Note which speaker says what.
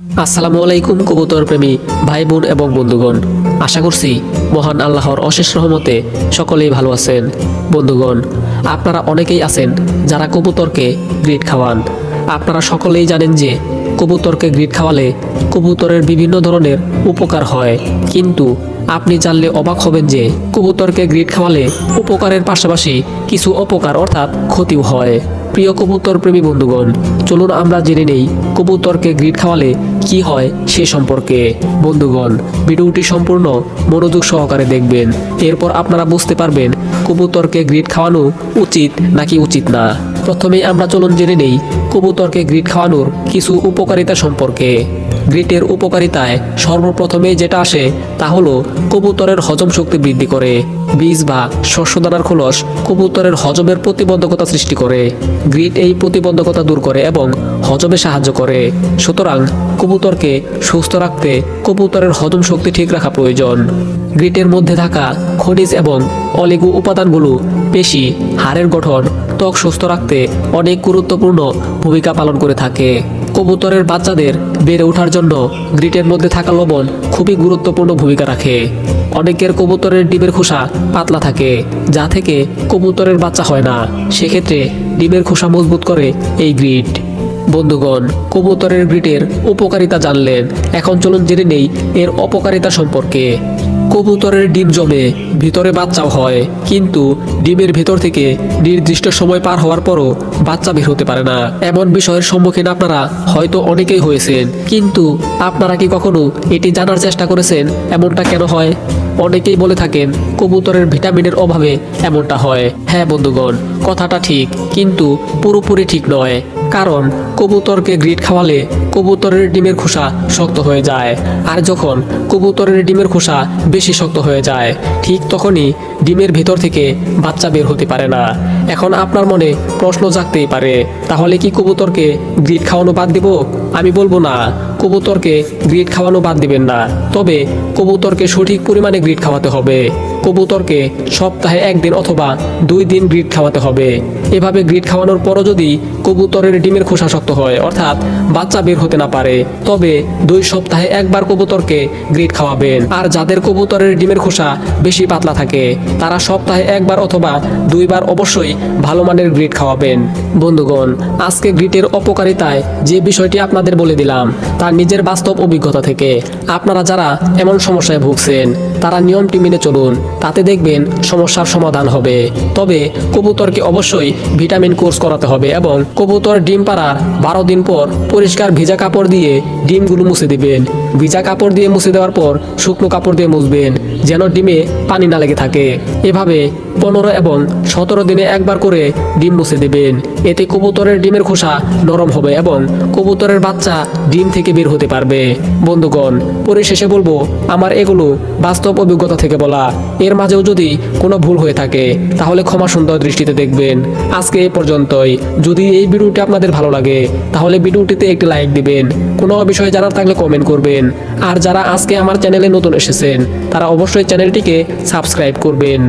Speaker 1: আসসালামু আলাইকুম, কবুতর প্রেমী ভাই বোন এবং বন্ধুগণ। আশা করছি মহান আল্লাহর অশেষ রহমতে সকলেই ভালো আছেন। বন্ধুগণ, আপনারা অনেকেই আছেন যারা কবুতরকে গ্রিট খাওয়ান। আপনারা সকলেই জানেন যে কবুতরকে গ্রিট খাওয়ালে কবুতরের বিভিন্ন ধরনের উপকার হয়। কিন্তু আপনি জানলে অবাক হবেন যে কবুতরকে গ্রিট খাওয়ালে উপকারের পাশাপাশি কিছু অপকার অর্থাৎ ক্ষতিও হয়। প্রিয় কবুতর প্রেমী বন্ধুগণ, চলুন আমরা জেনে নেই কবুতরকে গ্রিড খাওয়ালে কি হয় সে সম্পর্কে। বন্ধুগণ, ভিডিওটি সম্পূর্ণ মনোযোগ সহকারে দেখবেন। এরপর আপনারা বুঝতে পারবেন কবুতরকে গ্রিড খাওয়ানো উচিত নাকি উচিত না। প্রথমেই আমরা চলুন জেনে নেই কবুতরকে গ্রিড খাওয়ানোর কিছু উপকারিতা সম্পর্কে। গ্রিটের উপকারিতায় সর্বপ্রথমে যেটা আসে তা হলো কবুতরের হজম শক্তি বৃদ্ধি করে। বীজ বা শস্যদানার খোলস কবুতরের হজমের প্রতিবন্ধকতা সৃষ্টি করে। গ্রিট এই প্রতিবন্ধকতা দূর করে এবং হজমে সাহায্য করে। সুতরাং কবুতরকে সুস্থ রাখতে কবুতরের হজম শক্তি ঠিক রাখা প্রয়োজন। গ্রিটের মধ্যে থাকা খনিজ এবং অলিগু উপাদানগুলো পেশি, হাড়ের গঠন, ত্বক সুস্থ রাখতে অনেক গুরুত্বপূর্ণ ভূমিকা পালন করে থাকে। কবুতরের বাচ্চাদের বেড়ে ওঠার জন্য গ্রিটের মধ্যে থাকা লবণ খুবই গুরুত্বপূর্ণ ভূমিকা রাখে। অনেকের কবুতরের ডিমের খোসা পাতলা থাকে, যা থেকে কবুতরের বাচ্চা হয় না। সেক্ষেত্রে ডিমের খোসা মজবুত করে এই গ্রিট। বন্ধুগণ, কবুতরের গ্রিটের উপকারিতা জানলেন এখন চলুন জেনে নেই এর অপকারিতা সম্পর্কে। কবুতরের ডিম জমে, ভিতরে বাচ্চাও হয়, কিন্তু ডিমের ভিতর থেকে নির্দিষ্ট সময় পার হওয়ার পরও বাচ্চা বের হতে পারে না। এমন বিষয়ের সম্মুখীন আপনারা হয়তো অনেকেই হয়েছেন, কিন্তু আপনারা কি কখনো এটি জানার চেষ্টা করেছেন, এমনটা কেন হয়? অনেকেই বলে থাকেন, কবুতরের ভিটামিনের অভাবে এমনটা হয়। হ্যাঁ বন্ধুগণ, কথাটা ঠিক, কিন্তু পুরোপুরি ঠিক নয়। কারণ কবুতরকে গ্রিট খাওয়ালে কবুতরের ডিমের খোসা শক্ত হয়ে যায়। আর যখন কবুতরের ডিমের খোসা বেশি শক্ত হয়ে যায়, ঠিক তখনই ডিমের ভেতর থেকে বাচ্চা বের হতে পারে না। এখন আপনার মনে প্রশ্ন জাগতেই পারে, তাহলে কি কবুতরকে গ্রিট খাওয়ানো বাদ দিব? আমি বলব না, কবুতরকে গ্রিট খাওয়ানো বাদ দিবেন না। তবে কবুতরকে সঠিক পরিমাণে গ্রিট খাওয়াতে হবে। কবুতরকে সপ্তাহে একদিন অথবা দুই দিন গ্রিট খাওয়াতে হবে। এভাবে গ্রিট খাওয়ানোর পরও যদি কবুতরের ডিমের খোসা শক্ত হয়, অর্থাৎ বাচ্চা বের হতে না পারে, তবে দুই সপ্তাহে একবার কবুতরকে গ্রিট খাওয়াবেন। আর যাদের কবুতরের ডিমের খোসা বেশি পাতলা থাকে, তারা সপ্তাহে একবার অথবা দুইবার অবশ্যই ভালো মানের গ্রিট খাওয়াবেন। বন্ধুগণ, আজকে গ্রিটের অপকারিতায় যে বিষয়টি আপনাদের বলে দিলাম তার নিজের বাস্তব অভিজ্ঞতা থেকে। আপনারা যারা এমন সমস্যায় ভুগছেন, তারা নিয়মটি মেনে চলুন। তাতে দেখবেন সমস্যার সমাধান হবে। তবে কবুতরকে অবশ্যই ভিটামিন কোর্স করাতে হবে এবং কবুতর ডিম পাড়ার বারো দিন পর পরিষ্কার ভিজা কাপড় দিয়ে ডিমগুলো মুছে দিবেন। ভিজা কাপড় দিয়ে মুছে দেওয়ার পর শুকনো কাপড় দিয়ে মুছবেন। যেন ডিমে পানি না লেগে থাকে। এভাবে পনেরো এবং সতেরো দিনে একবার করে ডিম মুছে দেবেন। এতে কবুতরের ডিমের খোসা নরম হবে এবং কবুতরের বাচ্চা ডিম থেকে বের হতে পারবে। বন্ধুগণ, পরিশেষে বলব, আমার এগুলো বাস্তব অভিজ্ঞতা থেকে বলা। এর মাঝেও যদি কোনো ভুল হয়ে থাকে, তাহলে ক্ষমা সুন্দর দৃষ্টিতে দেখবেন। আজকে এ পর্যন্তই। যদি এই ভিডিওটি আপনাদের ভালো লাগে, তাহলে ভিডিওটিতে একটি লাইক দিবেন। কোনো বিষয়ে জানার থাকলে কমেন্ট করবেন। আর যারা আজকে আমার চ্যানেলে নতুন এসেছেন, তারা অবশ্যই চ্যানেলটিকে সাবস্ক্রাইব করবেন।